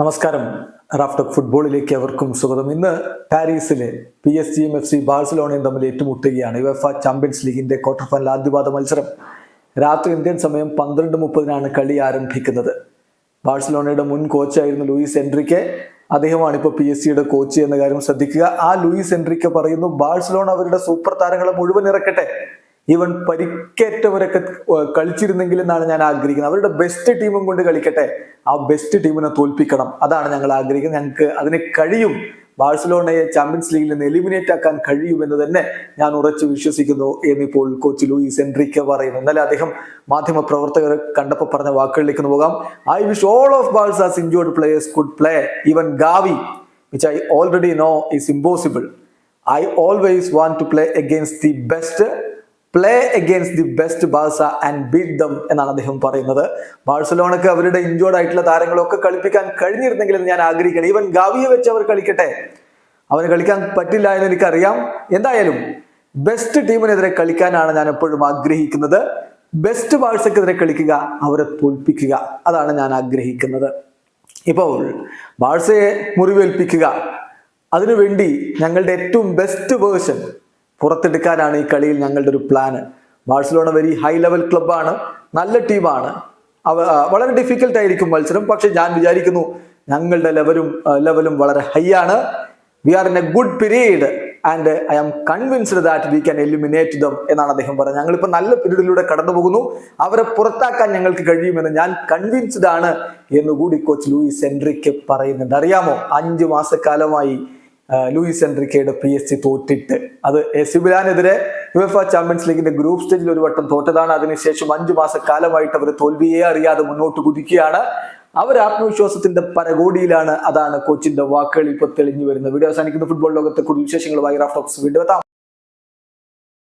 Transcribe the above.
നമസ്കാരം. റാഫ്റ്റോക്ക് ഫുട്ബോളിലേക്ക് അവർക്കും സ്വാഗതം. ഇന്ന് പാരീസിലെ പി എസ് ജിയും എഫ് സി ബാഴ്സലോണയും തമ്മിൽ ഏറ്റുമുട്ടുകയാണ്. യുഎഫ ചാമ്പ്യൻസ് ലീഗിന്റെ ക്വാർട്ടർ ഫൈനൽ ആദ്യപാദ മത്സരം. രാത്രി ഇന്ത്യൻ സമയം പന്ത്രണ്ട് മുപ്പതിനാണ് കളി ആരംഭിക്കുന്നത്. ബാഴ്സലോണയുടെ മുൻ കോച്ചായിരുന്നു ലൂയിസ് എൻട്രിക്കെ. അദ്ദേഹമാണ് ഇപ്പോൾ പി എസ് സിയുടെ കോച്ച് എന്ന കാര്യം ശ്രദ്ധിക്കുക. ആ ലൂയിസ് എൻട്രിക്കെ പറയുന്നു ബാഴ്സലോണ അവരുടെ സൂപ്പർ താരങ്ങളെ മുഴുവൻ ഇറക്കട്ടെ. ഈവൻ പരിക്കേറ്റവരൊക്കെ കളിച്ചിരുന്നെങ്കിൽ എന്നാണ് ഞാൻ ആഗ്രഹിക്കുന്നത്. അവരുടെ ബെസ്റ്റ് ടീമും കൊണ്ട് കളിക്കട്ടെ. ആ ബെസ്റ്റ് ടീമിനെ തോൽപ്പിക്കണം. അതാണ് ഞങ്ങൾ ആഗ്രഹിക്കുന്നത്. ഞങ്ങൾക്ക് അതിന് കഴിയും. ബാഴ്സലോണയെ ചാമ്പ്യൻസ് ലീഗിൽ നിന്ന് എലിമിനേറ്റ് ആക്കാൻ കഴിയുമെന്ന് തന്നെ ഞാൻ ഉറച്ചു വിശ്വസിക്കുന്നു എന്നിപ്പോൾ കോച്ച് ലൂയിസ് എൻട്രിക്ക പറയുന്നു. ഇന്നലെ അദ്ദേഹം മാധ്യമ പ്രവർത്തകർ കണ്ടപ്പോൾ പറഞ്ഞ വാക്കുകളിലേക്ക് പോകാം. I wish all of Barca's injured players could play even Gavi which I already know is impossible I always want to play against the best play against the best Barca and beat them എന്നാണ് അദ്ദേഹം പറയുന്നത്. ബാഴ്സലോണക്ക് അവരുടെ injured ആയിട്ടുള്ള താരങ്ങളൊക്കെ കളിപ്പിക്കാൻ കഴിഞ്ഞിരുന്നെങ്കിൽ ഞാൻ ആഗ്രഹിക്കണം even ഗാവിയെ വെച്ച് അവർ കളിക്കട്ടെ? അവന് കളിക്കാൻ പറ്റില്ല എന്ന് എനിക്കറിയാം. എന്തായാലും ബെസ്റ്റ് ടീമിനെതിരെ കളിക്കാനാണ് ഞാൻ എപ്പോഴും ആഗ്രഹിക്കുന്നത്. ബെസ്റ്റ് ബാഴ്സക്കെതിരെ കളിക്കുക അവരെ തോൽപ്പിക്കുക. അതാണ് ഞാൻ ആഗ്രഹിക്കുന്നത്. ഇപ്പോൾ ബാഴ്സയെ മുറിവേൽപ്പിക്കുക. അതിനുവേണ്ടി ഞങ്ങളുടെ ഏറ്റവും ബെസ്റ്റ് വേർഷൻ പുറത്തെടുക്കാനാണ് ഈ കളിയിൽ ഞങ്ങളുടെ ഒരു plan Barcelona very high level ക്ലബ്ബാണ് നല്ല ടീമാണ് അവ വളരെ ഡിഫിക്കൽട്ട് ആയിരിക്കും മത്സരം. പക്ഷെ ഞാൻ വിചാരിക്കുന്നു ഞങ്ങളുടെ ലെവലും ലെവലും വളരെ ഹൈ ആണ്. We are in a good period and I am convinced that we can eliminate them എന്നാണ് അദ്ദേഹം പറഞ്ഞത്. ഞങ്ങളിപ്പോൾ നല്ല പീരീഡിലൂടെ കടന്നു പോകുന്നു അവരെ പുറത്താക്കാൻ ഞങ്ങൾക്ക് കഴിയുമെന്ന് ഞാൻ കൺവിൻസ്ഡ് ആണ് എന്നുകൂടി കോച്ച് ലൂയിസ് എൻട്രിക്ക് പറയുന്നുണ്ട്. അറിയാമോ? അഞ്ചു മാസക്കാലമായി ലൂയിസ് എൻട്രിക്കയുടെ പി എസ് സി തോറ്റിട്ട്. അത് എസിബിലാനെതിരെ യുഎഫ ചാമ്പ്യൻസ് ലീഗിന്റെ ഗ്രൂപ്പ് സ്റ്റേജിൽ ഒരു വട്ടം തോറ്റതാണ്. അതിനുശേഷം അഞ്ചു മാസക്കാലമായിട്ട് അവർ തോൽവിയെ അറിയാതെ മുന്നോട്ട് കുതിക്കുകയാണ്. അവർ ആത്മവിശ്വാസത്തിന്റെ പരകോടിയിലാണ്. അതാണ് കോച്ചിന്റെ വാക്കുകൾ ഇപ്പോൾ തെളിഞ്ഞു വരുന്നത് വീഡിയോ. അവസാനിക്കുന്ന. ഫുട്ബോൾ ലോകത്തെ കൂടുതൽ വിശേഷങ്ങളുമായി റാഫ്റ്റോക്സ് വീണ്ടും